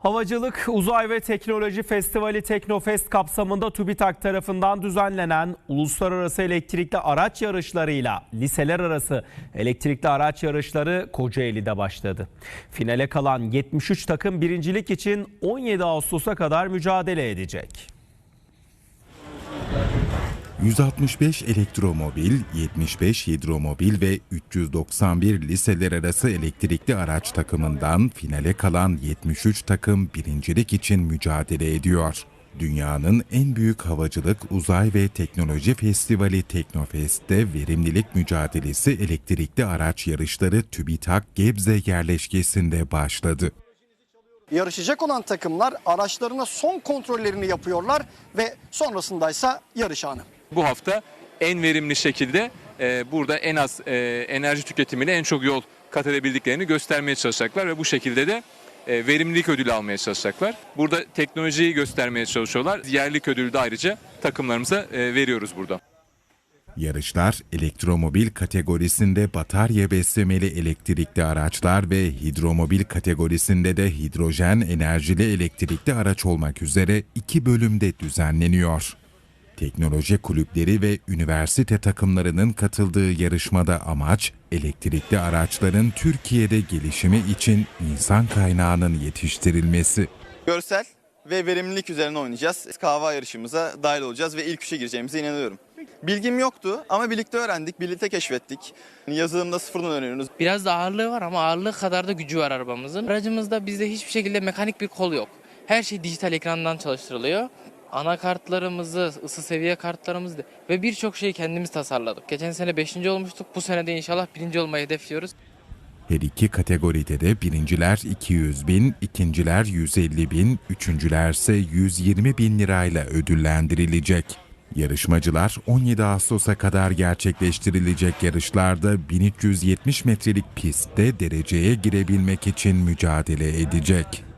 Havacılık, Uzay ve Teknoloji Festivali Teknofest kapsamında TÜBİTAK tarafından düzenlenen uluslararası elektrikli araç yarışlarıyla liseler arası elektrikli araç yarışları Kocaeli'de başladı. Finale kalan 73 takım birincilik için 17 Ağustos'a kadar mücadele edecek. 165 elektromobil, 75 hidromobil ve 391 liseler arası elektrikli araç takımından finale kalan 73 takım birincilik için mücadele ediyor. Dünyanın en büyük havacılık, uzay ve teknoloji festivali Teknofest'te verimlilik mücadelesi elektrikli araç yarışları TÜBİTAK Gebze yerleşkesinde başladı. Yarışacak olan takımlar araçlarına son kontrollerini yapıyorlar ve sonrasındaysa yarış anı. Bu hafta en verimli şekilde e, burada en az e, enerji tüketimiyle en çok yol kat edebildiklerini göstermeye çalışacaklar ve bu şekilde de e, verimlilik ödülü almaya çalışacaklar. Burada teknolojiyi göstermeye çalışıyorlar. Yerlik ödülü de ayrıca takımlarımıza e, veriyoruz burada. Yarışlar elektromobil kategorisinde batarya beslemeli elektrikli araçlar ve hidromobil kategorisinde de hidrojen enerjili elektrikli araç olmak üzere iki bölümde düzenleniyor. Teknoloji kulüpleri ve üniversite takımlarının katıldığı yarışmada amaç elektrikli araçların Türkiye'de gelişimi için insan kaynağının yetiştirilmesi. Görsel ve verimlilik üzerine oynayacağız. Kahva yarışımıza dahil olacağız ve ilk üçe gireceğimize inanıyorum. Bilgim yoktu ama birlikte öğrendik, birlikte keşfettik. Yazılımda sıfırdan öğreniyoruz. Biraz da ağırlığı var ama ağırlığı kadar da gücü var arabamızın. Aracımızda bizde hiçbir şekilde mekanik bir kol yok. Her şey dijital ekrandan çalıştırılıyor. Anakartlarımızı, ısı seviye kartlarımızı ve birçok şeyi kendimiz tasarladık. Geçen sene 5. olmuştuk. Bu sene de inşallah 1. olmayı hedefliyoruz. Her iki kategoride de birinciler 200 bin, ikinciler 150 bin, üçüncüler ise 120 bin lirayla ödüllendirilecek. Yarışmacılar 17 Ağustos'a kadar gerçekleştirilecek yarışlarda 1370 metrelik pistte dereceye girebilmek için mücadele edecek.